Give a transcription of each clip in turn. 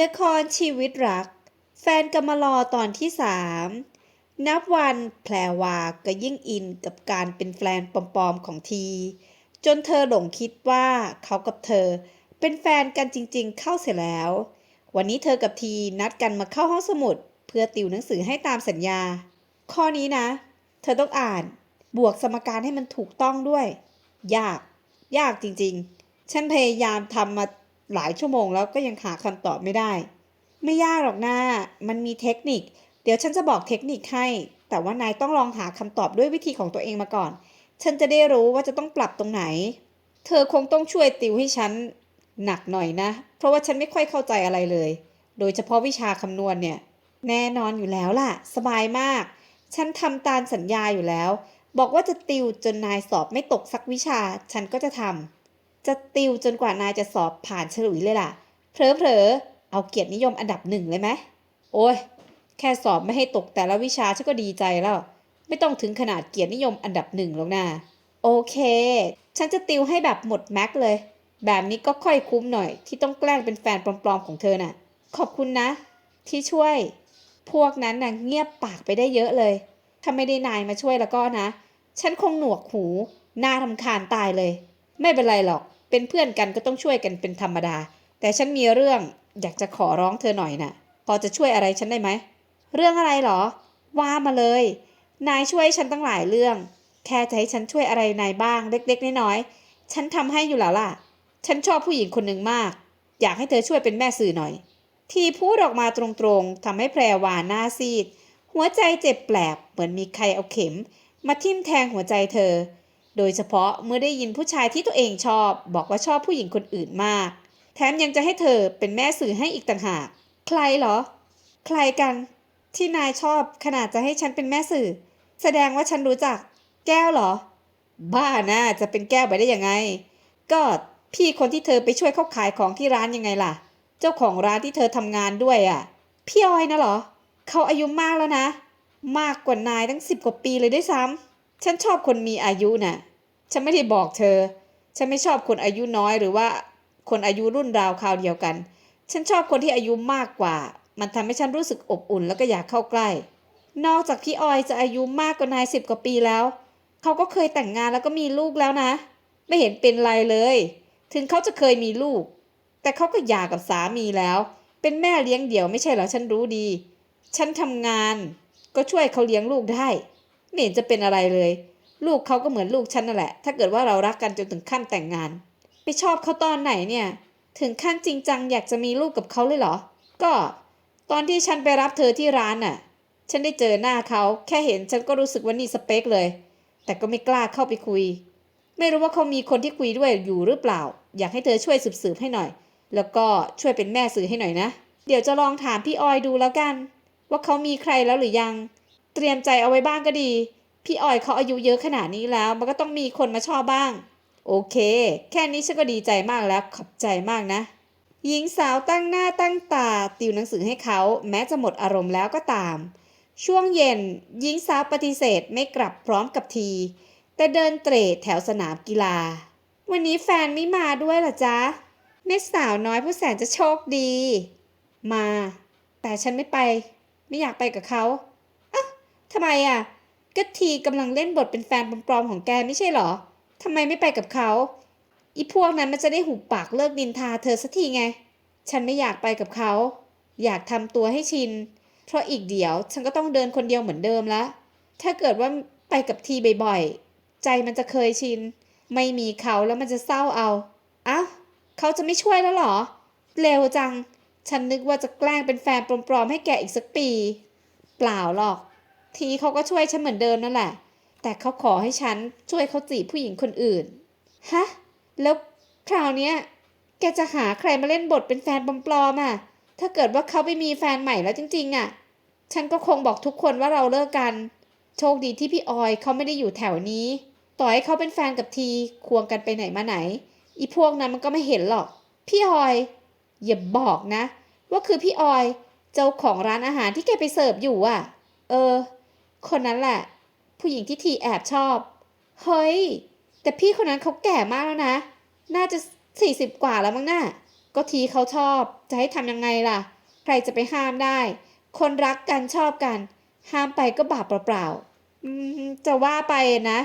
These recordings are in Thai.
ละครชีวิตรัก แฟนกำมารอตอนที่สามนับวันแพรวาก็ยิ่งอินกับการเป็นแฟนปลอมๆของที จนเธอหลงคิดว่าเขากับเธอ เป็นแฟนกันจริงๆเข้าเสียแล้ว วันนี้เธอกับทีนัดกันมาเข้าห้องสมุด เพื่อติวหนังสือให้ตามสัญญา ข้อนี้นะ เธอต้องอ่านบวกสมการให้มันถูกต้องด้วย ยาก ยากจริงๆ ฉันพยายามทำมา หลายชั่วโมงแล้วก็ยังหาคำตอบไม่ได้ ไม่ยากหรอกนะมันมีเทคนิค เดี๋ยวฉันจะบอกเทคนิคให้ แต่ว่านายต้องลองหาคำตอบด้วยวิธีของตัวเองมาก่อน ฉันจะได้รู้ว่าจะต้องปรับตรงไหน เธอคงต้องช่วยติวให้ฉันหนักหน่อยนะ เพราะว่าฉันไม่ค่อยเข้าใจอะไรเลย โดยเฉพาะวิชาคำนวณเนี่ย แน่นอนอยู่แล้วล่ะ สบายมาก ฉันทำตามสัญญาอยู่แล้ว บอกว่าจะติวจนนายสอบไม่ตกสักวิชา ฉันก็จะทำ จะติวจนกว่านายจะสอบผ่านฉลุยเลยล่ะเพลอเพลอๆเอาเกียรตินิยมอันดับหนึ่งเลยไหมโอ้ยแค่สอบไม่ให้ตกแต่ละวิชาฉันก็ดีใจแล้ว ไม่ต้องถึงขนาดเกียรตินิยมอันดับหนึ่งหรอกนะโอเค ฉันจะติวให้แบบหมดแม็กเลย แบบนี้ก็ค่อยคุ้มหน่อย ที่ต้องแกล้งเป็นแฟนปลอมๆของเธอน่ะ ขอบคุณนะ ที่ช่วย พวกนั้นน่ะเงียบปากไปได้เยอะเลย ถ้าไม่ได้นายมาช่วยแล้วก็นะ ฉันคงหนวกหูหน่ารำคาญตายเลย ไม่เป็นไรหรอก เป็นเพื่อนกันก็ต้องช่วยกันเป็นธรรมดา แต่ฉันมีเรื่องอยากจะขอร้องเธอหน่อยน่ะ พอจะช่วยอะไรฉันได้ไหม เรื่องอะไรเหรอ ว่ามาเลย นายช่วยฉันตั้งหลายเรื่อง แค่จะให้ฉันช่วยอะไรนายบ้างเล็กๆน้อยๆ ฉันทำให้อยู่แล้วล่ะ ฉันชอบผู้หญิงคนหนึ่งมาก อยากให้เธอช่วยเป็นแม่สื่อหน่อย ที่พูดออกมาตรงๆทำให้แพรวาหน้าซีด หัวใจเจ็บแปลบเหมือนมีใครเอาเข็ม มาทิ่มแทงหัวใจเธอ โดยเฉพาะเมื่อได้ยินผู้ชายที่ตัวเองชอบ บอกว่าชอบผู้หญิงคนอื่นมาก แถมยังจะให้เธอเป็นแม่สื่อให้อีกต่างหาก ใครเหรอ ใครกัน ที่นายชอบขนาดจะให้ฉันเป็นแม่สื่อ แสดงว่าฉันรู้จัก แก้วเหรอ บ้านะจะเป็นแก้วไปได้ยังไง ก็พี่คนที่เธอไปช่วยเขาขายของที่ร้านยังไงล่ะ เจ้าของร้านที่เธอทำงานด้วยอะ พี่ออยนะเหรอ เขาอายุมากแล้วนะ มากกว่านายตั้งสิบกว่าปีเลยด้วยซ้ำ ฉันชอบคนมีอายุน่ะ ฉันไม่ได้บอกเธอ ฉันไม่ชอบคนอายุน้อยหรือว่าคนอายุรุ่นราวคราวเดียวกัน ฉันชอบคนที่อายุมากกว่า มันทำให้ฉันรู้สึกอบอุ่นแล้วก็อยากเข้าใกล้ นอกจากพี่ออยจะอายุมากกว่านายสิบกว่าปีแล้ว เขาก็เคยแต่งงานแล้วก็มีลูกแล้วนะ ไม่เห็นเป็นไรเลย ถึงเขาจะเคยมีลูก แต่เขาก็หย่ากับสามีแล้ว เป็นแม่เลี้ยงเดี่ยวไม่ใช่เหรอฉันรู้ดี ฉันทำงาน ก็ช่วยเขาเลี้ยงลูกได้ ไม่เห็นจะเป็นอะไรเลย ลูกเขาก็เหมือนลูกฉันนั่นแหละ ถ้าเกิดว่าเรารักกันจนถึงขั้นแต่งงาน ไปชอบเขาตอนไหนเนี่ย ถึงขั้นจริงจังอยากจะมีลูกกับเขาเลยเหรอ ก็ตอนที่ฉันไปรับเธอที่ร้านน่ะ ฉันได้เจอหน้าเขา แค่เห็นฉันก็รู้สึกว่านี่สเปคเลย แต่ก็ไม่กล้าเข้าไปคุย ไม่รู้ว่าเขามีคนที่คุยด้วยอยู่หรือเปล่า อยากให้เธอช่วยสืบๆให้หน่อย แล้วก็ช่วยเป็นแม่สื่อให้หน่อยนะ เดี๋ยวจะลองถามพี่ออยดูแล้วกัน ว่าเขามีใครแล้วหรือยัง เตรียมใจเอาไว้บ้างก็ดี พี่ออยเขาอายุเยอะขนาดนี้แล้ว มันก็ต้องมีคนมาชอบบ้าง โอเค แค่นี้ฉันก็ดีใจมากแล้ว ขอบใจมากนะ หญิงสาวตั้งหน้าตั้งตา ติวหนังสือให้เขาแม้จะหมดอารมณ์แล้วก็ตาม ช่วงเย็น หญิงสาวปฏิเสธไม่กลับพร้อมกับที แต่เดินเตร่แถวสนามกีฬา วันนี้แฟนไม่มาด้วยเหรอจ๊ะเม็ดสาวน้อยผู้แสนจะโชคดี มา แต่ฉันไม่ไป ไม่อยากไปกับเขา ไมอะก็ทีกำลังเล่นบทเป็นแฟนปลอมๆของแกไม่ใช่เหรอทำไมไม่ไปกับเขาอีพวกนั้นมันจะได้หุบปากเลิกนินทาเธอสักทีไง ฉันไม่อยากไปกับเขา อยากทำตัวให้ชิน เพราะอีกเดี๋ยวฉันก็ต้องเดินคนเดียวเหมือนเดิมละ ถ้าเกิดว่าไปกับทีบ่อยๆ ใจมันจะเคยชิน ไม่มีเขาแล้วมันจะเศร้าเอาเอ้าเขาจะไม่ช่วยแล้วหรอ เร็วจัง ฉันนึกว่าจะแกล้งเป็นแฟนปลอมๆให้แกอีกสักปี เปล่าหรอก ทีเขาก็ช่วยฉันเหมือนเดิมนั่นแหละ แต่เขาขอให้ฉันช่วยเขาจีบผู้หญิงคนอื่น ฮะ แล้วคราวเนี้ย แกจะหาใครมาเล่นบทเป็นแฟนปลอมๆอะ ถ้าเกิดว่าเขาไปมีแฟนใหม่แล้วจริง ๆ อะ ฉันก็คงบอกทุกคนว่าเราเลิกกัน โชคดีที่พี่ออยเขาไม่ได้อยู่แถวนี้ ต่อให้เขาเป็นแฟนกับทีควงกันไปไหนมาไหน อีพวกนั้นมันก็ไม่เห็นหรอก พี่ออย อย่าบอกนะ ว่าคือพี่ออย เจ้าของร้านอาหารที่แกไปเสิร์ฟอยู่อะ เออ คนนั้นแหละ ผู้หญิงที่ทีแอบชอบ เฮ้ย แต่พี่คนนั้นเขาแก่มากแล้วนะ น่าจะสี่สิบกว่าแล้วมั้งน่ะก็ทีเขาชอบ จะให้ทำยังไงล่ะ ใครจะไปห้ามได้ คนรักกันชอบกัน ห้ามไปก็บาปเปล่าๆจะว่าไปนะ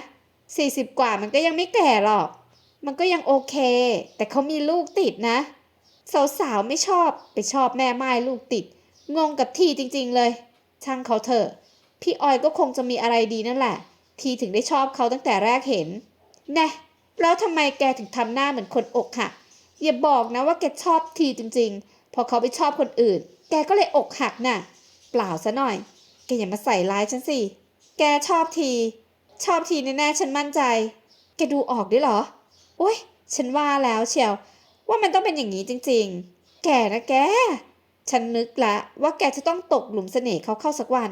สี่สิบกว่ามันก็ยังไม่แก่หรอก มันก็ยังโอเค แต่เขามีลูกติดนะ สาวๆไม่ชอบไปชอบแม่ไม้ลูกติด งงกับทีจริง ๆ เลย ช่างเขาเถอะ พี่ออยก็คงจะมีอะไรดีนั่นแหละ ทีถึงได้ชอบเขาตั้งแต่แรกเห็น แน่ แล้วทำไมแกถึงทำหน้าเหมือนคนอกหัก อย่าบอกนะว่าแกชอบทีจริง ๆ พอเขาไปชอบคนอื่น แกก็เลยอกหักน่ะ เปล่าซะหน่อย แกอย่ามาใส่ร้ายฉันสิ แกชอบที ชอบทีแน่ๆฉันมั่นใจ แกดูออกด้วยเหรอ โอ๊ยฉันว่าแล้วเชียว ว่ามันต้องเป็นอย่างนี้จริง ๆ แกนะแก ฉันนึกละว่าแกจะต้องตกหลุมเสน่ห์เขาเข้าสักวัน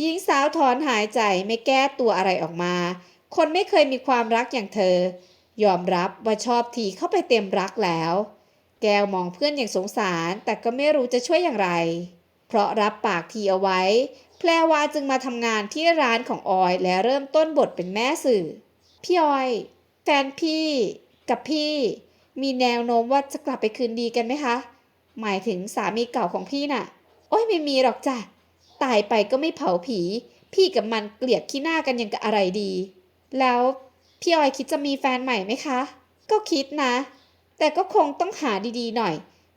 หญิงสาวถอนหายใจไม่แก้ตัวอะไรออกมา คนไม่เคยมีความรักอย่างเธอ ยอมรับว่าชอบทีเข้าไปเต็มรักแล้ว แก้วมองเพื่อนอย่างสงสาร แต่ก็ไม่รู้จะช่วยอย่างไร เพราะรับปากทีเอาไว้ แพรวาจึงมาทำงานที่ร้านของออยและเริ่มต้นบทเป็นแม่สื่อ พี่ออย แฟนพี่ กับพี่ มีแนวโน้มว่าจะกลับไปคืนดีกันไหมคะ หมายถึงสามีเก่าของพี่น่ะ โอ้ยไม่มีหรอกจ้ะ ตายไปก็ไม่เผาผี พี่กับมันเกลียดขี้หน้ากันยังกับอะไรดี แล้วพี่ออยคิดจะมีแฟนใหม่ไหมคะ ก็คิดนะ แต่ก็คงต้องหาดีๆหน่อย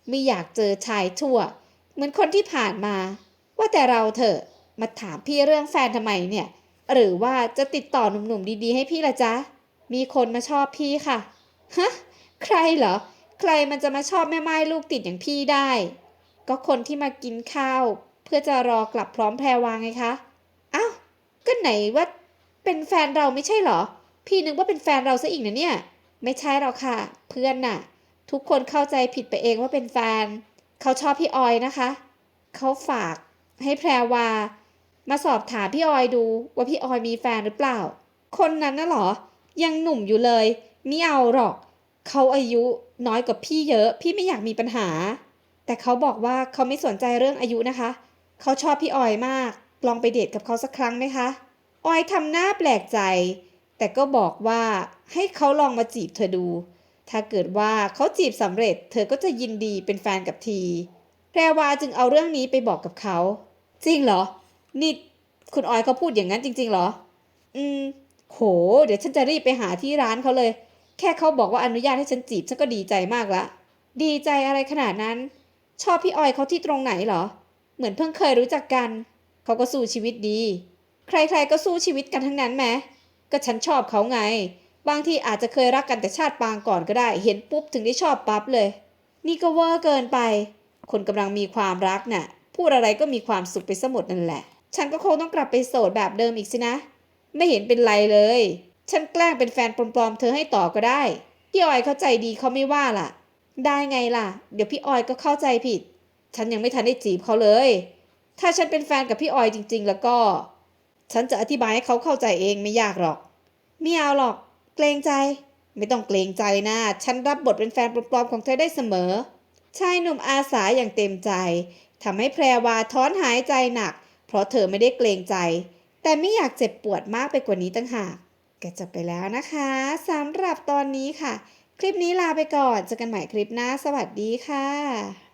ไม่อยากเจอชายชั่ว เหมือนคนที่ผ่านมา ว่าแต่เราเถอะมาถามพี่เรื่องแฟนทำไมเนี่ย หรือว่าจะติดต่อหนุ่มๆดีๆ ให้พี่ละจ๊ะ มีคนมาชอบพี่ค่ะ ฮะ ใครเหรอ ใครมันจะมาชอบแม่ไม้ลูกติดอย่างพี่ได้ ก็คนที่มากินข้าว เพื่อจะรอกลับพร้อมแพรวางไงคะอ้าวก็ไหนว่าเป็นแฟนเราไม่ใช่เหรอ พี่นึกว่าเป็นแฟนเราซะอีกนะเนี่ย ไม่ใช่หรอกค่ะ เพื่อนน่ะ ทุกคนเข้าใจผิดไปเองว่าเป็นแฟน เขาชอบพี่ออยนะคะ เขาฝากให้แพรวา มาสอบถามพี่ออยดูว่าพี่ออยมีแฟนหรือเปล่า คนนั้นน่ะหรอ ยังหนุ่มอยู่เลยไม่เอาหรอก เขาอายุน้อยกว่าพี่เยอะ พี่ไม่อยากมีปัญหา แต่เขาบอกว่าเขาไม่สนใจเรื่องอายุนะคะ เขาชอบพี่ออยมาก ลองไปเดทกับเขาสักครั้งไหมคะ ออยทำหน้าแปลกใจ แต่ก็บอกว่าให้เขาลองมาจีบเธอดู ถ้าเกิดว่าเขาจีบสำเร็จ เธอก็จะยินดีเป็นแฟนกับที แพรวาจึงเอาเรื่องนี้ไปบอกกับเขา จริงเหรอ นี่คุณออยเขาพูดอย่างนั้นจริง ๆ เหรอ อืม โห เดี๋ยวฉันจะรีบไปหาที่ร้านเขาเลย แค่เขาบอกว่าอนุญาตให้ฉันจีบฉันก็ดีใจมากละ ดีใจอะไรขนาดนั้น ชอบพี่ออยเขาที่ตรงไหนเหรอ เหมือนเพิ่งเคยรู้จักกัน เขาก็สู้ชีวิตดี ใครๆก็สู้ชีวิตกันทั้งนั้นแหมก็ฉันชอบเขาไง บางทีอาจจะเคยรักกันแต่ชาติปางก่อนก็ได้ เห็นปุ๊บถึงได้ชอบปั๊บเลย นี่ก็เวอร์เกินไป คนกำลังมีความรักน่ะ พูดอะไรก็มีความสุขไปซะหมดนั่นแหละ ฉันก็คงต้องกลับไปโสดแบบเดิมอีกสินะ ไม่เห็นเป็นไรเลย ฉันแกล้งเป็นแฟนปลอมๆเธอให้ต่อก็ได้ พี่ออยเข้าใจดีเขาไม่ว่าล่ะ ได้ไงล่ะ เดี๋ยวพี่ออยก็เข้าใจผิด ฉันยังไม่ทันได้จีบเขาเลย ถ้าฉันเป็นแฟนกับพี่ออยจริง ๆ แล้วก็ ฉันจะอธิบายให้เขาเข้าใจเองไม่ยากหรอก ไม่เอาหรอก เกรงใจ ไม่ต้องเกรงใจนะ ฉันรับบทเป็นแฟนปลอมๆของเธอได้เสมอ ชายหนุ่มอาสาอย่างเต็มใจทำให้แพรวาท้อนหายใจหนัก เพราะเธอไม่ได้เกรงใจ แต่ไม่อยากเจ็บปวดมากไปกว่านี้ตั้งหาก แกจบไปแล้วนะคะสำหรับตอนนี้ค่ะ คลิปนี้ลาไปก่อนเจอกันใหม่คลิปหน้า สวัสดีค่ะ